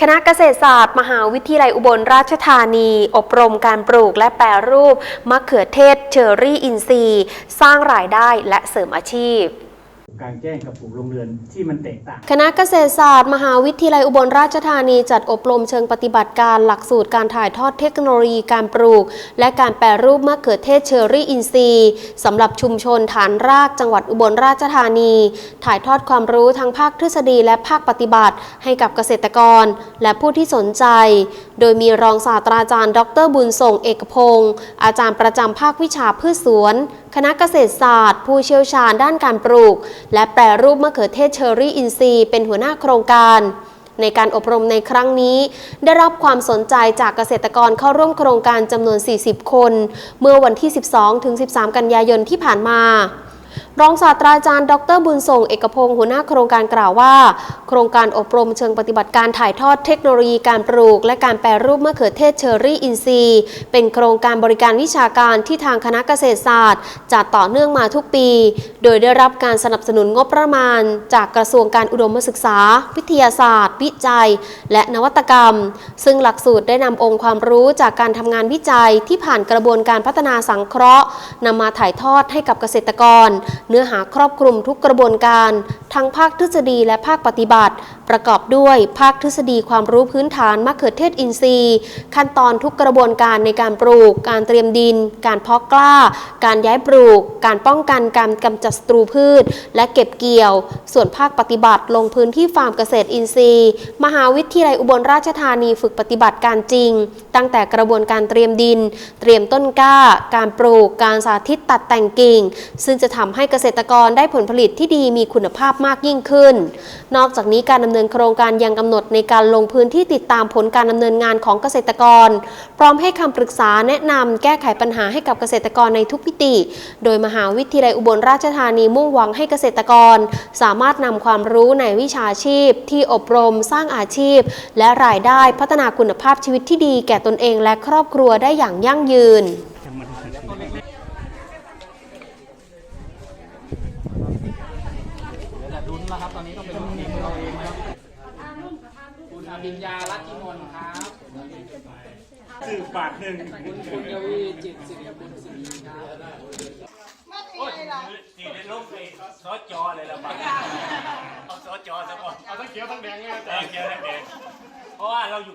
คณะเกษตรศาสตร์ มหาวิทยาลัยอุบลราชธานี อบรมการปลูกและแปรรูป มะเขือเทศเชอรี่อินทรีย์ สร้างรายได้และเสริมอาชีพ กลางแจ้งกับปลูกโรงเรือนที่มันแตกต่าง คณะเกษตรศาสตร์ มหาวิทยาลัยอุบลราชธานีจัดอบรมเชิงปฏิบัติการหลักสูตรการถ่ายทอดเทคโนโลยีการปลูก และการแปรรูปมะเขือเทศเชอรี่อินทรีย์สำหรับชุมชนฐานรากจังหวัดอุบลราชธานี ถ่ายทอดความรู้ทั้งภาคทฤษฎีและภาคปฏิบัติ ให้กับเกษตรกร และผู้ที่สนใจ โดยมีรองศาสตราจารย์ ดรบุญส่งเอกพงศ์อาจารย์ประจำภาควิชาพืชสวน คณะเกษตรศาสตร์ ผู้เชี่ยวชาญด้านการปลูก และแปรรูปมะเขือเทศเชอรี่อินทรีย์เป็นหัวหน้าโครงการ ในการอบรมในครั้งนี้ ได้รับความสนใจจากเกษตรกรเข้าร่วมโครงการจำนวน 40 คน เมื่อวันที่ 12-13 กันยายนที่ผ่านมา รองศาสตราจารย์ ดรบุญส่ง เอกพงศ์หัวหน้าโครงการกล่าวว่า โครงการอบรมเชิงปฏิบัติการถ่ายทอดเทคโนโลยีการปลูก และการแปรรูปมะเขือเทศเชอรี่อินทรีย์เป็นโครงการบริการวิชาการที่ทางคณะเกษตรศาสตร์จัดต่อเนื่องมาทุกปี โดยได้รับการสนับสนุนงบประมาณ จากกระทรวงการอุดมศึกษา วิทยาศาสตร์ วิจัย และนวัตกรรม ซึ่งหลักสูตรได้นำองค์ความรู้จากการทำงานวิจัยที่ผ่านกระบวนการพัฒนาสังเคราะห์นำมาถ่ายทอดให้กับเกษตรกรเนื้อหาครอบคลุมทุกกระบวนการ ทั้งภาคทฤษฎีและภาคปฏิบัติ ประกอบด้วยภาคทฤษฎีความรู้พื้นฐานมะเขือเทศอินทรีย์ ขั้นตอนทุกกระบวนการในการปลูก การเตรียมดิน การเพาะกล้า การย้ายปลูก การป้องกันการกำจัดศัตรูพืช และเก็บเกี่ยว ส่วนภาคปฏิบัติลงพื้นที่ฟาร์มเกษตรอินทรีย์ มหาวิทยาลัยอุบลราชธานีฝึกปฏิบัติการจริง ตั้งแต่กระบวนการเตรียมดิน เตรียมต้นกล้า การปลูก การสาธิตตัดแต่งกิ่ง ซึ่งจะทำให้เกษตรกรได้ผลผลิตที่ดีมีคุณภาพมากยิ่งขึ้น นอกจากนี้การดำเนินโครงการยังกำหนดในการลงพื้นที่ติดตามผลการดำเนินงานของเกษตรกร พร้อมให้คำปรึกษาแนะนำแก้ไขปัญหาให้กับเกษตรกรในทุกมิติ โดยมหาวิทยาลัยอุบลราชธานีมุ่งหวังให้เกษตรกร สามารถนำความรู้ในวิชาชีพ ที่อบรมสร้างอาชีพ และรายได้พัฒนาคุณภาพชีวิตที่ดีแก่ตนเองและครอบครัวได้อย่างยั่งยืน แต่ลุ้นแล้วครับ ตอนนี้ต้องเป็นลุ้นทีมเราเองนะครับคุณอภิญญาลัตติมนครับสื่อปากหนึ่งคุณคุณยวีจิตสิริบุญศรีครับสีในโลกเลยซอสจอเลยละบ้างเอาซอสจอซะก่อนเอาทั้งเขียวทั้งแดงเนี่ยเออเกียวแดงๆเพราะว่าเราอยู่